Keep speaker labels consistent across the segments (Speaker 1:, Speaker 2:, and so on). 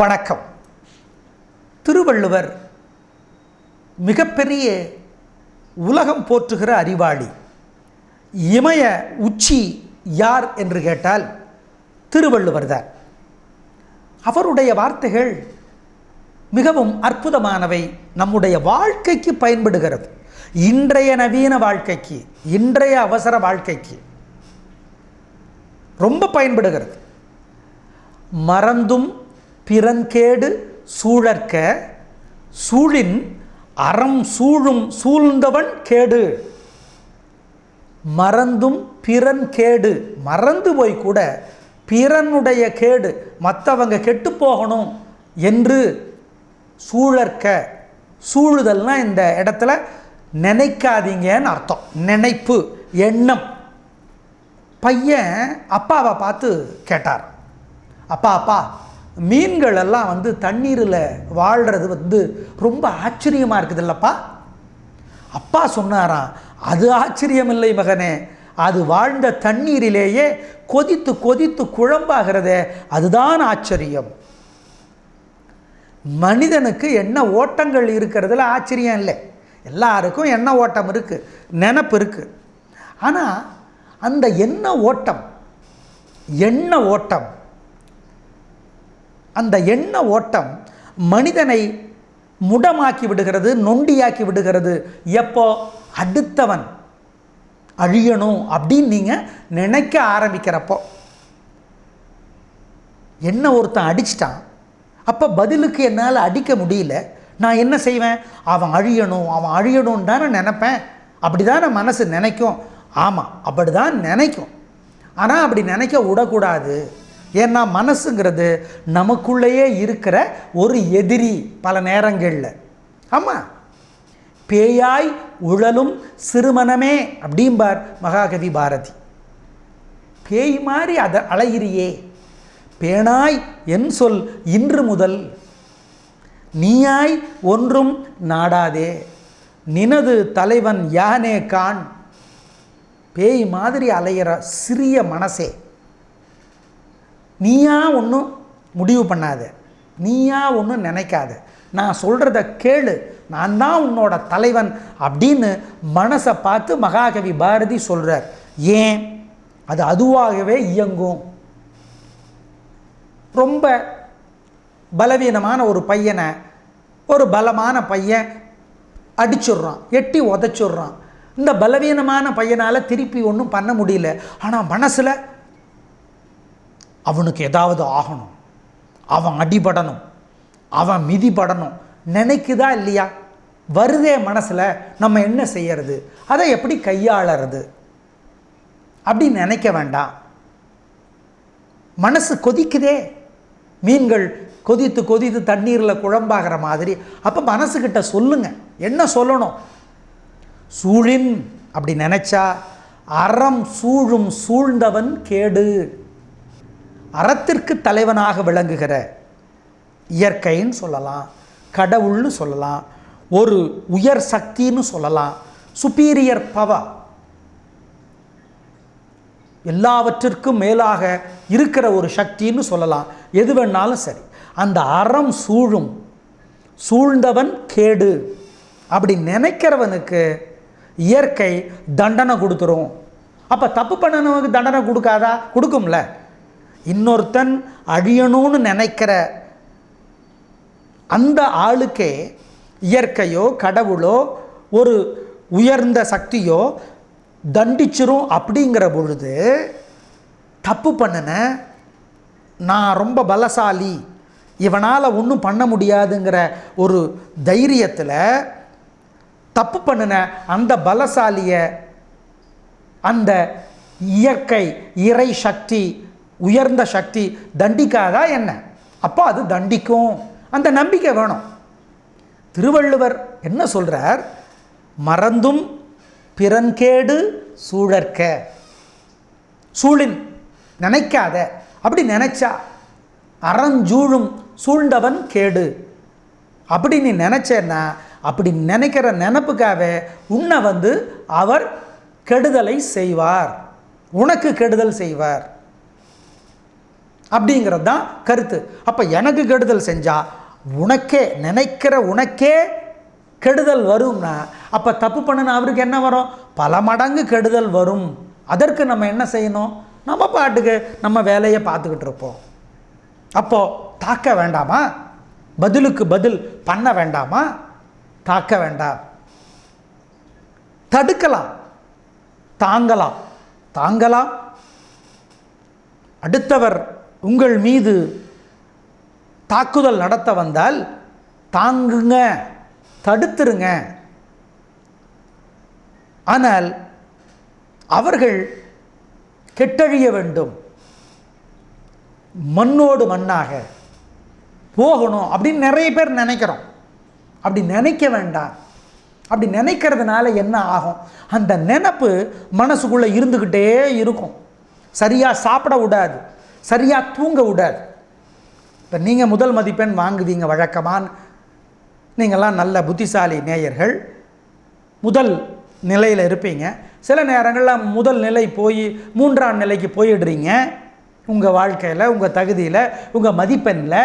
Speaker 1: வணக்கம். திருவள்ளுவர் மிகப்பெரிய உலகம் போற்றுகிற அறிவாளி. இமய உச்சி யார் என்று கேட்டால் திருவள்ளுவர் தான். அவருடைய வார்த்தைகள் மிகவும் அற்புதமானவை. நம்முடைய வாழ்க்கைக்கு பயன்படுகிறது. இன்றைய நவீன வாழ்க்கைக்கு இன்றைய அவசர வாழ்க்கைக்கு ரொம்ப பயன்படுகிறது. மறந்தும் பிறன்கேடு சூழற்க சூழின் அறம் சூழும் சூழ்ந்தவன் கேடு. மறந்தும் பிறன் கேடு மறந்து போய் கூட பிறனுடைய கேடு மற்றவங்க கெட்டு போகணும் என்று சூழற்க. சூழுதல்னா இந்த இடத்துல நினைக்காதீங்கன்னு அர்த்தம். நினைப்பு எண்ணம். பையன் அப்பாவை பார்த்து கேட்டார். அப்பா அப்பா மீன்கள் எல்லாம் வந்து தண்ணீரில் வாழ்கிறது வந்து ரொம்ப ஆச்சரியமாக இருக்குது இல்லைப்பா அப்பா சொன்னாராம் அது ஆச்சரியம் இல்லை மகனே அது வாழ்ந்த தண்ணீரிலேயே கொதித்து கொதித்து குழம்பாகிறதே அதுதான் ஆச்சரியம். மனிதனுக்கு என்ன ஓட்டங்கள் இருக்கிறதுல ஆச்சரியம் இல்லை. எல்லாருக்கும் என்ன ஓட்டம் இருக்குது நினப்பு இருக்குது ஆனால் அந்த எண்ண ஓட்டம் எண்ண ஓட்டம் அந்த எண்ண ஓட்டம் மனிதனை முடமாக்கி விடுகிறது நொண்டியாக்கி விடுகிறது. எப்போ? அடுத்தவன். அழியணும் அப்படின்னு நீங்கள் நினைக்க ஆரம்பிக்கிறப்போ. என்ன ஒருத்தன் அடிச்சிட்டான். அப்போ பதிலுக்கு என்னால் அடிக்க முடியல. நான் என்ன செய்வேன்? அவன் அழியணும் அவன் அழியணும்னு தானே நினப்பேன். அப்படி தானே மனசு நினைக்கும். ஆமாம் அப்படி தான் நினைக்கும். ஆனால் அப்படி நினைக்க விடக்கூடாது. ஏன்னா மனசுங்கிறது நமக்குள்ளேயே இருக்கிற ஒரு எதிரி பல நேரங்களில். ஆமாம் பேயாய் உழலும் சிறுமனமே அப்படிம்பார் மகாகவி பாரதி. பேய் மாதிரி அதை அலையிறியே பேனாய் என் சொல் இன்று முதல். நீயாய் ஒன்றும் நாடாதே. நினது தலைவன் யானே கான் பேய் மாதிரி அலையிற சிறிய மனசே. நீயா ஒன்றும் முடிவு பண்ணாத. நீயா ஒன்றும் நினைக்காத. நான் சொல்கிறத கேளு. நான் தான் உன்னோட தலைவன் அப்படின்னு மனசை பார்த்து மகாகவி பாரதி சொல்கிறார் ஏன்? அது அதுவாகவே இயங்கும். ரொம்ப பலவீனமான ஒரு பையனை ஒரு பலமான பையன் அடிச்சிடுறான் எட்டி உதச்சிடுறான். இந்த பலவீனமான பையனால் திருப்பி ஒன்றும் பண்ண முடியல. ஆனால் மனசில் அவனுக்கு ஏதாவது ஆகணும். அவன் அடிபடணும். அவன் மிதிபடணும். நினைக்குதா இல்லையா? வருதே மனசில் நம்ம என்ன செய்யறது? அதை எப்படி கையாளறது? அப்படி நினைக்க வேண்டாம். மனசு கொதிக்குதே. மீன்கள் கொதித்து கொதித்து தண்ணீரில் குழம்பாகிற மாதிரி. அப்போ மனசுக்கிட்ட சொல்லுங்க. என்ன சொல்லணும்? சூழின் அப்படி நினச்சா அறம் சூழும் சூழ்ந்தவன் கேடு. அறத்திற்கு தலைவனாக விளங்குகிற இயற்கைன்னு சொல்லலாம் கடவுள்னு சொல்லலாம் ஒரு உயர் சக்தின்னு சொல்லலாம் சுப்பீரியர் பவர் எல்லாவற்றிற்கும் மேலாக இருக்கிற ஒரு சக்தின்னு சொல்லலாம். எது வேணாலும் சரி. அந்த அறம் சூழும். சூழ்ந்தவன் கேடு. அப்படி நினைக்கிறவனுக்கு இயற்கை தண்டனை கொடுத்துரும். அப்போ தப்பு பண்ணனவனுக்கு தண்டனை கொடுக்காதா? கொடுக்கும்ல. இன்னொருத்தன் அழியணும்னு நினைக்கிற அந்த ஆளுக்கே இயற்கையோ கடவுளோ ஒரு உயர்ந்த சக்தியோ தண்டிச்சிரும் அப்படிங்கிற பொழுது தப்பு பண்ணின நான் ரொம்ப பலசாலி இவனால் ஒன்றும் பண்ண முடியாதுங்கிற ஒரு தைரியத்தில் தப்பு பண்ணின அந்த பலசாலியை அந்த இயற்கை இறை சக்தி உயர்ந்த சக்தி தண்டிக்காதா என்ன? அப்போ அது தண்டிக்கும். அந்த நம்பிக்கை வேணும். திருவள்ளுவர் என்ன சொல்கிறார் மறந்தும் பிறன்கேடு சூழற்க. சூழின் நினைக்காத. அப்படி நினச்சா அறஞ்சூழும் சூழ்ந்தவன் கேடு. அப்படி நீ நினச்சேன்னா அப்படி நினைக்கிற நினப்புக்காக உன்னை வந்து அவர் கெடுதலை செய்வார். உனக்கு கெடுதல் செய்வார். அப்படிங்கிறது தான் கருத்து. அப்போ எனக்கு கெடுதல் செஞ்சால் உனக்கே நினைக்கிற உனக்கே கெடுதல் வரும்னா அப்போ தப்பு பண்ணுன அவருக்கு என்ன வரும்? பல மடங்கு கெடுதல் வரும். அதற்கு நம்ம என்ன செய்யணும்? நம்ம பாட்டுக்கு நம்ம வேலையை பார்த்துக்கிட்டு இருப்போம். அப்போது தாக்க வேண்டாமா? பதிலுக்கு பதில் பண்ண வேண்டாமா? தாக்க வேண்டாம். தடுக்கலாம். தாங்கலாம். தாங்கலாம். அடுத்தவர் உங்கள் மீது தாக்குதல் நடத்த வந்தால் தாங்குங்க தடுத்துருங்க. ஆனால் அவர்கள் கெட்டழிய வேண்டும். மண்ணோடு மண்ணாக போகணும் அப்படின்னு நிறைய பேர் நினைக்கிறோம். அப்படி நினைக்க வேண்டாம். அப்படி நினைக்கிறதுனால என்ன ஆகும்? அந்த நினப்பு மனசுக்குள்ளே இருந்துக்கிட்டே இருக்கும். சரியாக சாப்பிட விடாது. சரியாக தூங்க விடாது. இப்போ நீங்கள் முதல் மதிப்பெண் வாங்குவீங்க வழக்கமான நீங்கள்லாம் நல்ல புத்திசாலி நேயர்கள். முதல் நிலையில் இருப்பீங்க. சில நேரங்களில் முதல் நிலை போய் மூன்றாம் நிலைக்கு போயிடுறீங்க. உங்கள் வாழ்க்கையில் உங்கள் தகுதியில் உங்கள் மதிப்பெண்ணில்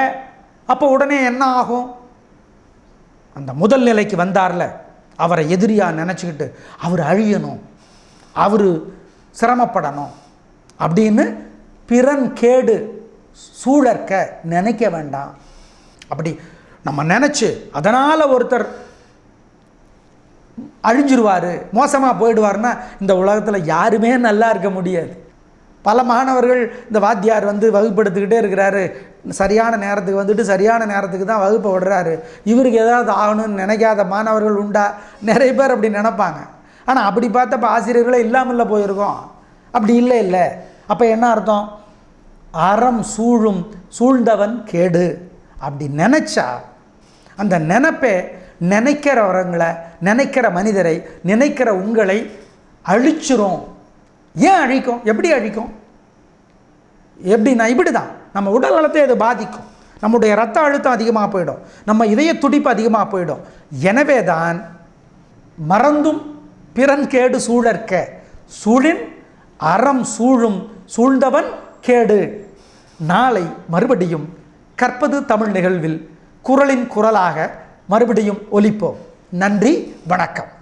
Speaker 1: அப்போ உடனே என்ன ஆகும்? அந்த முதல் நிலைக்கு வந்தார்ல அவரை எதிரியாக நினச்சிக்கிட்டு அவர் அழியணும் அவர் சிரமப்படணும் அப்படின்னு பிறன் கேடு சூழற்க நினைக்க வேண்டாம். அப்படி நம்ம நினச்சி அதனால் ஒருத்தர் அழிஞ்சிருவார் மோசமாக போயிடுவார்னா இந்த உலகத்தில் யாருமே நல்லா இருக்க முடியாது. பல மாணவர்கள் இந்த வாத்தியார் வந்து வகுப்படுத்திக்கிட்டே இருக்கிறாரு. சரியான நேரத்துக்கு வந்துட்டு சரியான நேரத்துக்கு தான் வகுப்பை விடுறாரு. இவருக்கு ஏதாவது ஆகணும்னு நினைக்காத மாணவர்கள் உண்டா? நிறைய பேர் அப்படி நினைப்பாங்க. ஆனால் அப்படி பார்த்தப்ப ஆசிரியர்களே இல்லாமல் போயிருக்கோம். அப்படி இல்லை இல்லை. அப்போ என்ன அர்த்தம்? அறம் சூழும் சூழ்ந்தவன் கேடு. அப்படி நினச்சா அந்த நினப்பே நினைக்கிறவங்களை நினைக்கிற மனிதரை நினைக்கிற உங்களை அழிச்சிரும். ஏன் அழிக்கும்? எப்படி அழிக்கும்? எப்படின்னா இப்படி தான் நம்ம உடல் நலத்தை அது பாதிக்கும். நம்முடைய ரத்த அழுத்தம் அதிகமாக போயிடும். நம்ம இதய துடிப்பு அதிகமாக போயிடும். எனவே தான் மறந்தும் பிறன் கேடு சூழற்க. சூழின் அறம் சூழும் சூழ்ந்தவன் கேடு. நாளை மறுபடியும் கற்பது தமிழ் நிகழ்வில் குரலின் குரலாக மறுபடியும் ஒலிப்போம். நன்றி வணக்கம்.